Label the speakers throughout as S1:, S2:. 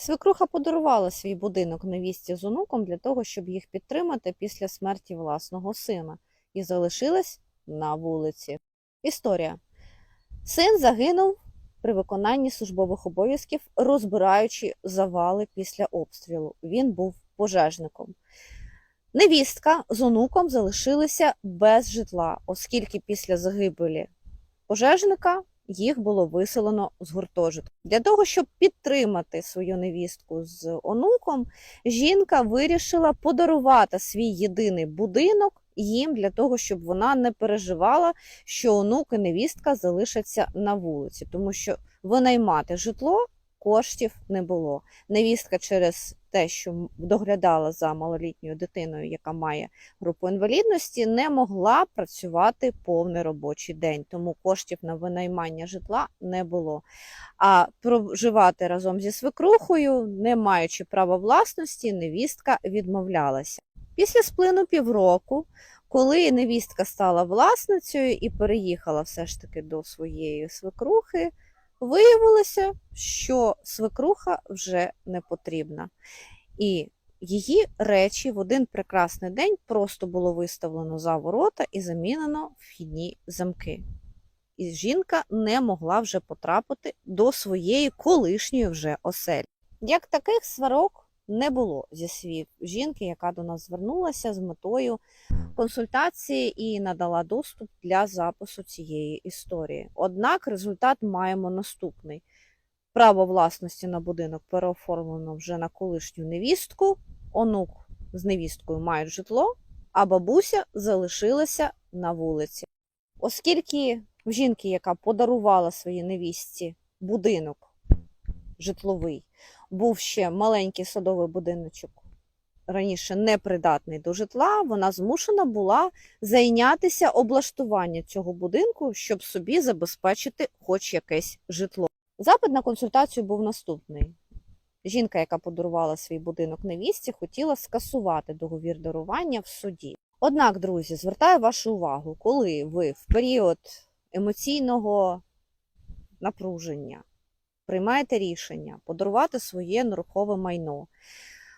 S1: Свекруха подарувала свій будинок невісті з онуком для того, щоб їх підтримати після смерті власного сина, і залишилась на вулиці. Історія. Син загинув при виконанні службових обов'язків, розбираючи завали після обстрілу. Він був пожежником. Невістка з онуком залишилися без житла, оскільки після загибелі пожежника їх було виселено з гуртожитку. Для того, щоб підтримати свою невістку з онуком, жінка вирішила подарувати свій єдиний будинок їм для того, щоб вона не переживала, що онук і невістка залишаться на вулиці, тому що винаймати житло коштів не було. Невістка через те, що доглядала за малолітньою дитиною, яка має групу інвалідності, не могла працювати повний робочий день, тому коштів на винаймання житла не було. А проживати разом зі свекрухою, не маючи права власності, невістка відмовлялася. Після сплину півроку, коли невістка стала власницею і переїхала все ж таки до своєї свекрухи, виявилося, що свекруха вже не потрібна. І її речі в один прекрасний день просто було виставлено за ворота і замінено вхідні замки. І жінка не могла вже потрапити до своєї колишньої вже оселі. Як таких сварок не було зі слів жінки, яка до нас звернулася з метою консультації і надала доступ для запису цієї історії. Однак результат маємо наступний: право власності на будинок переоформлено вже на колишню невістку, онук з невісткою мають житло, а бабуся залишилася на вулиці. Оскільки в жінки, яка подарувала своїй невістці будинок житловий, був ще маленький садовий будиночок, раніше непридатний до житла, вона змушена була зайнятися облаштуванням цього будинку, щоб собі забезпечити хоч якесь житло. Запит на консультацію був наступний. Жінка, яка подарувала свій будинок невістці, хотіла скасувати договір дарування в суді. Однак, друзі, звертаю вашу увагу, коли ви в період емоційного напруження приймаєте рішення подарувати своє нерухове майно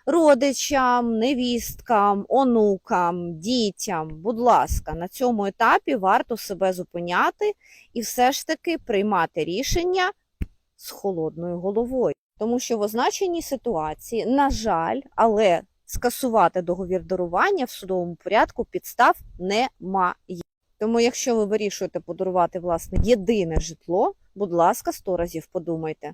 S1: родичам, невісткам, онукам, дітям, будь ласка, на цьому етапі варто себе зупиняти і все ж таки приймати рішення з холодною головою. Тому що в означеній ситуації, на жаль, але скасувати договір дарування в судовому порядку підстав немає. Тому, якщо ви вирішуєте подарувати власне єдине житло, будь ласка, сто разів подумайте.